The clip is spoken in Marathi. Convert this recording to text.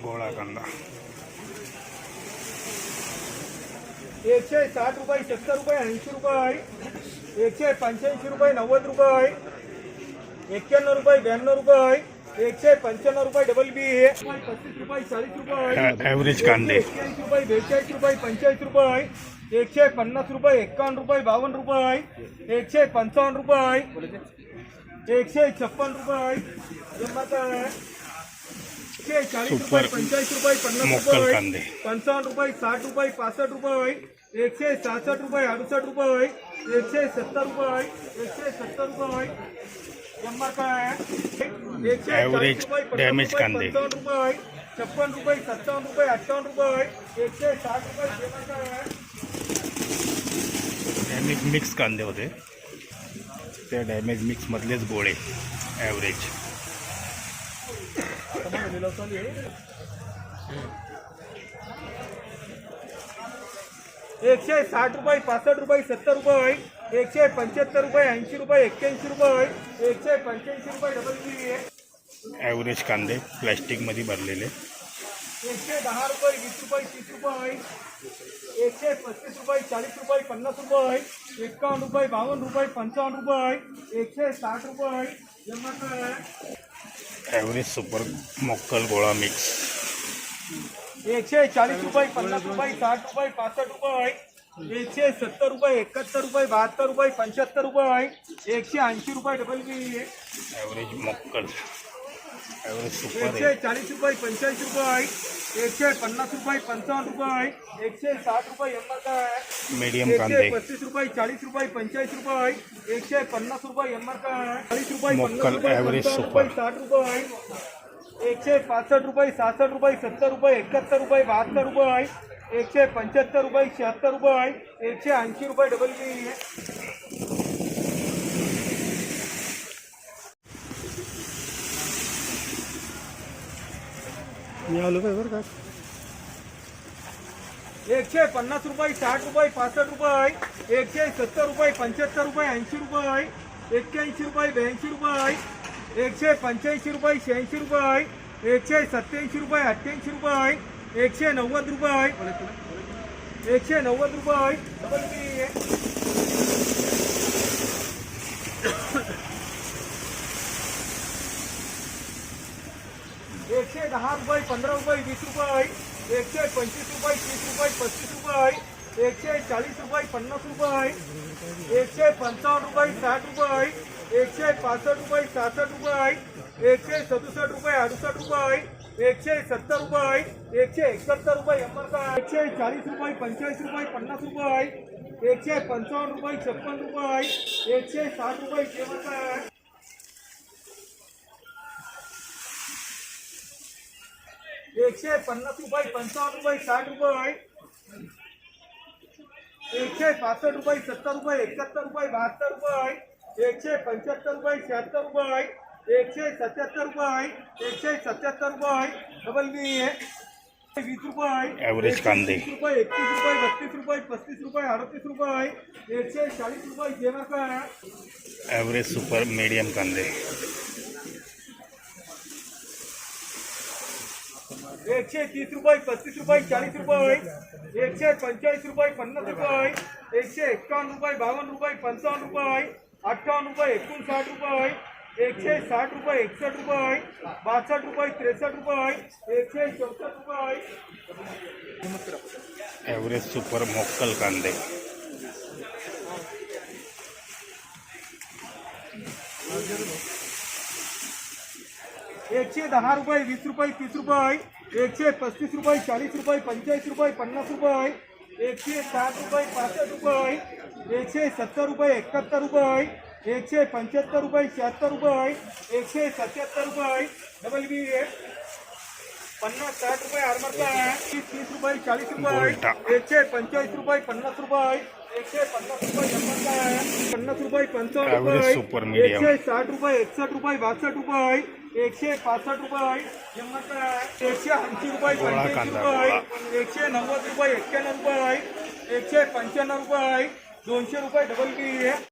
गोळा कांदा. एकशे साठ रुपये सत्तर रुपये ऐंशी रुपये एकशे पंच्याऐंशी रुपये नव्वद रुपये एक्क्याण्णव रुपये ब्याण्णव रुपये एकशे पंच्याण्णव रुपये डबल बी पस्तीस रुपये चाळीस रुपये ॲव्हरेज कांदे. एक्क्याऐंशी रुपये बेचाळीस रुपये पंचेचाळीस रुपये एकशे पन्नास रुपये एक्कावन्न रुपये बावन्न रुपये एकशे पंचावन्न रुपये एकशे छप्पन रुपये एकशे चाळीस रुपये सुपर पंचेचाळीस रुपये पन्नास रुपये कांदे. पंचावन्न रुपये साठ रुपये पासष्ट रुपये एकशे सहासष्ट रुपये अडुसष्ट रुपये एकशे सत्तर रुपये एकशे सत्तर रुपये शंभर काय एकशे Average चाळीस रुपये, पन्नास damage रुपये, कांदे. पंचावन्न रुपये छप्पन रुपये सत्तावन्न रुपये अठ्ठावन्न रुपये एकशे साठ रुपये डॅमेज मिक्स कांदे होते. त्या डॅमेज मिक्स मधलेच गोळे ॲव्हरेज एकशे साठ रुपये पासष्ट रुपये सत्तर रुपये एकशे पंच्याहत्तर रुपये ऐंशी रुपये एक्क्याऐंशी रुपये एकशे पंच्याऐंशी रुपये डबल बी ॲव्हरेज कांदे प्लॅस्टिकमध्ये भरलेले. एकशे दहा रुपये वीस रुपये तीस रुपये एकशे पस्तीस रुपये चाळीस रुपये पन्नास रुपये एकावन्न रुपये बावन्न रुपये पंचावन्न रुपये एकशे साठ रुपये ॲव्हरेज सुपर मोक्कल गोळा मिक्स एकशे चाळीस रुपये पन्नास रुपये साठ रुपये पासष्ट रुपये. एकशे सत्तर रुपये एकाहत्तर रुपये बहात्तर रुपये पंच्याहत्तर रुपये. एकशे ऐंशी रुपये डबल बी ॲव्हरेज मोक्कल. एकशे चाळीस रुपये पंच्याऐंशी रुपये एकशे पन्नास रुपये पंचावन्न रुपये एकशे साठ रुपये काय मीडियम एकशे पस्तीस रुपये चाळीस रुपये पंचेचाळीस रुपये एकशे पन्नास रुपये काय चाळीस रुपये पन्नास. रुपये साठ रुपये एकशे पासष्ट रुपये सहासष्ट रुपये सत्तर रुपये एकाहत्तर रुपये बहात्तर रुपये एकशे पंच्याहत्तर रुपये शहात्तर रुपये एकशे ऐंशी रुपये डबल बी मी काय बरं का? एकशे पन्नास रुपये साठ रुपये पासष्ट रुपये एकशे सत्तर रुपये पंच्याहत्तर रुपये ऐंशी रुपये एक्क्याऐंशी रुपये ब्याऐंशी रुपये एकशे पंच्याऐंशी रुपये शहाऐंशी रुपये एकशे सत्त्याऐंशी रुपये अठ्ठ्याऐंशी रुपये एकशे नव्वद रुपये एकशे नव्वद रुपये. एकशे दहा रुपये पंधरा रुपये वीस रुपये एकशे पंचवीस रुपये तीस रुपये पस्तीस रुपये एकशे चाळीस रुपये पन्नास रुपये एकशे पंचावन्न रुपये साठ रुपये एकशे पासष्ट रुपये सहासष्ट रुपये एकशे सदुसष्ट रुपये अडुसष्ट रुपये एकशे सत्तर रुपये एकशे एकाहत्तर रुपये एंबर एकशे चाळीस रुपये पंचेचाळीस रुपये पन्नास रुपये एकशे पंचावन्न रुपये छप्पन रुपये एकशे साठ रुपये जेवण एकशे पन्नास रुपये पंचावन्न रुपये साठ रुपये एकशे पासष्ट रुपये सत्तर रुपये एकाहत्तर रुपये बहात्तर रुपये एकशे पंच्याहत्तर रुपये शहात्तर रुपये एकशे सत्याहत्तर रुपये एकशे सत्याहत्तर रुपये डबल बी वीस रुपये Average कांदे. रुपये एकतीस रुपये बत्तीस रुपये पस्तीस रुपये अडतीस रुपये एकशे चाळीस रुपये जेवण ॲव्हरेज सुपर मीडियम कांदे. एकशे तीस रुपये पस्तीस रुपये चाळीस रुपये एकशे पंचेचाळीस रुपये पन्नास रुपये एकशे एक्कावन्न रुपये बावन्न रुपये पंचावन्न रुपये अठ्ठावन्न रुपये एकोणसाठ रुपये एकशे साठ रुपये एकसष्ट रुपये बासष्ट रुपये त्रेसष्ट रुपये एकशे चौसष्ट रुपये ॲव्हरेज सुपर मोक्कल कांदे एकशे दहा रुपये वीस रुपये तीस रुपये एकशे पस्तीस रुपये चाळीस रुपये पंचेचाळीस रुपये पन्नास रुपये एकशे साठ रुपये पासष्ट रुपये एकशे सत्तर रुपये एकाहत्तर रुपये एकशे पंच्याहत्तर रुपये शहात्तर रुपये एकशे सत्याहत्तर रुपये डबल बी पन्नास साठ रुपये आरमारचा तीस तीस रुपये चाळीस रुपये एकशे पंचेचाळीस रुपये पन्नास रुपये एकशे पन्नास रुपये शंभरचा पन्नास रुपये पंचावन्न रुपये एकशे साठ रुपये एकसष्ट रुपये बासष्ट रुपये एकशे पासष्ट रुपये शंभरचा एकशे ऐंशी रुपये पंच्याऐंशी रुपये एकशे नव्वद रुपये एक्क्याण्णव रुपये एकशे पंच्याण्णव रुपये दोनशे रुपये डबल बी